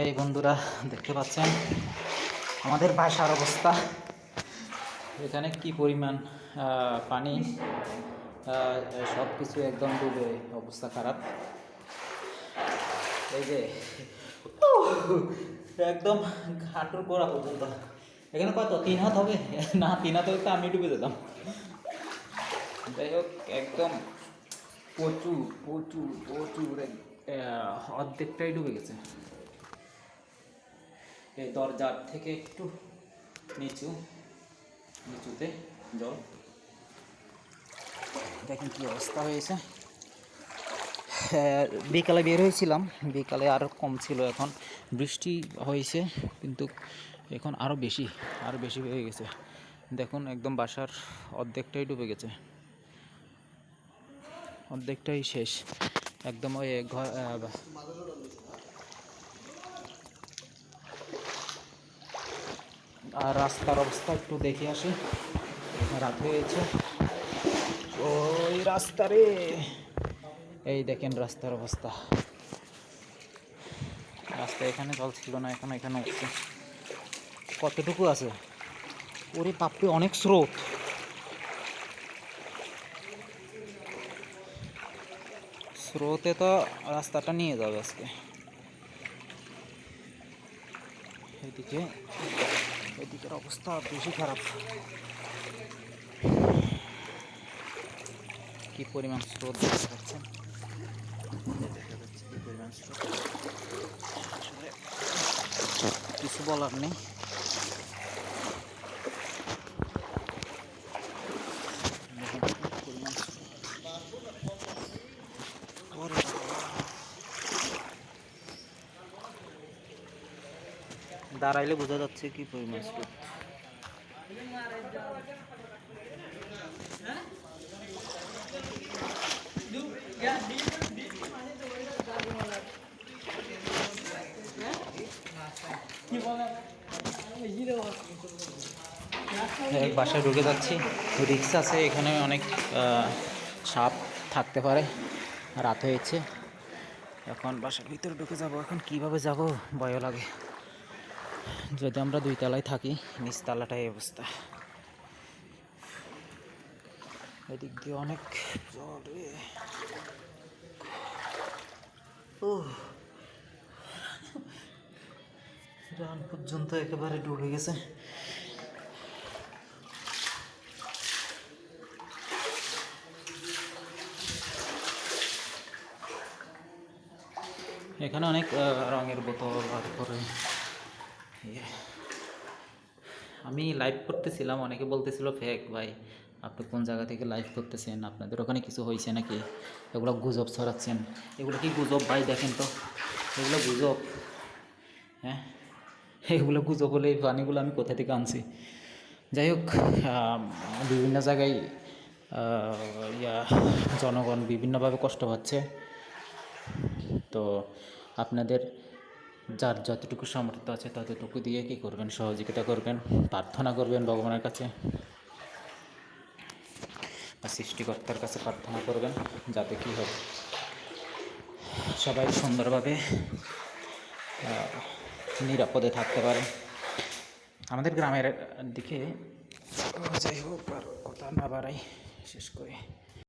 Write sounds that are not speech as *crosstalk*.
এই বন্ধুরা, দেখতে পাচ্ছেন? আমাদের বাসার অবস্থা। এখানে কি পরিমাণ পানি? সব কিছু একদম ডুবে, অবস্থা খারাপ। এই যে একদম হাঁটুর গোড়া পর্যন্ত। এখানে কত, তিন হাত হবে? না, তিন হাত হলে তো আমি ডুবে যেতাম। যাই হোক, একদম প্রচুর প্রচুর প্রচুর অর্ধেকটাই ডুবে গেছে। এই দরজার থেকে একটু নিচু নিচুতে জল। দেখেন কি অবস্থা হয়েছে। হ্যাঁ, বিকালে বের হয়েছিলাম বিকালে আরও কম ছিল এখন। বৃষ্টি হয়েছে কিন্তু এখন আরও বেশি আরও বেশি হয়ে গেছে। দেখুন একদম বাসার অর্ধেকটাই ডুবে গেছে। অর্ধেকটাই শেষ। একদম ওই ঘর আর রাস্তার অবস্থা একটু দেখে আসি। রাত হয়েছে। ওই রাস্তা রে। এই দেখেন রাস্তার অবস্থা। রাস্তা এখানে জল ছিল না, এখন এখানে উঠছে। কতটুকু আছে? ওরে বাপরে, অনেক স্রোত। স্রোতে তো রাস্তাটা নিয়ে যাবে আজকে। এদিকে এদিকের অবস্থা বেশি খারাপ। কি পরিমাণ স্রোত দেখা যাচ্ছে? দেখা যাচ্ছে কি পরিমাণ স্রোত? আসলে কিছু বলার নেই দেখেন কি পরিমাণ স্রোত। ওরে বাবা। দাঁড়াইলে বোঝা যাচ্ছে কি পরিমাণ স্রোত এক বাসায় ঢুকে যাচ্ছি। রিক্স আছে, এখানে অনেক সাপ থাকতে পারে। রাত হয়েছে। এখন বাসার ভিতরে ঢুকে যাব। এখন কীভাবে যাব? ভয় লাগে। যদি আমরা দুই তলায় থাকি নিচ তলাটাই এই অবস্থা। এদিক দিয়ে অনেক ও রান পর্যন্ত একেবারে ডুবে গেছে। এখানে অনেক রঙের বোতল, তারপরে ইয়ে। *sighs* আমি লাইভ করতেছিলাম, অনেকে বলতেছিল, ফেক ভাই, আপনি কোন জায়গা থেকে লাইভ করতেছেন? আপনাদের ওখানে কিছু হয়েছে নাকি? এগুলো গুজব ছড়াচ্ছেন। এগুলো কি গুজব ভাই, দেখেন তো। এগুলো গুজব। হ্যাঁ? এগুলো গুজব হলে এই পানিগুলো আমি কোথা থেকে আনছি? যাই হোক বিভিন্ন জায়গায় ইয়া, জনগণ বিভিন্নভাবে কষ্ট পাচ্ছে। তো আপনাদের যার যতটুকু সামর্থ্য আছে ততটুকু দিয়ে কী করবেন, সহযোগিতা করবেন, প্রার্থনা করবেন ভগবানের কাছে বা সৃষ্টিকর্তার কাছে প্রার্থনা করবেন যাতে কী হবে সবাই সুন্দরভাবে নিরাপদে থাকতে পারে। আমাদের গ্রামের দিকে যাই হোক আর কথা না বাড়াই, শেষ করে।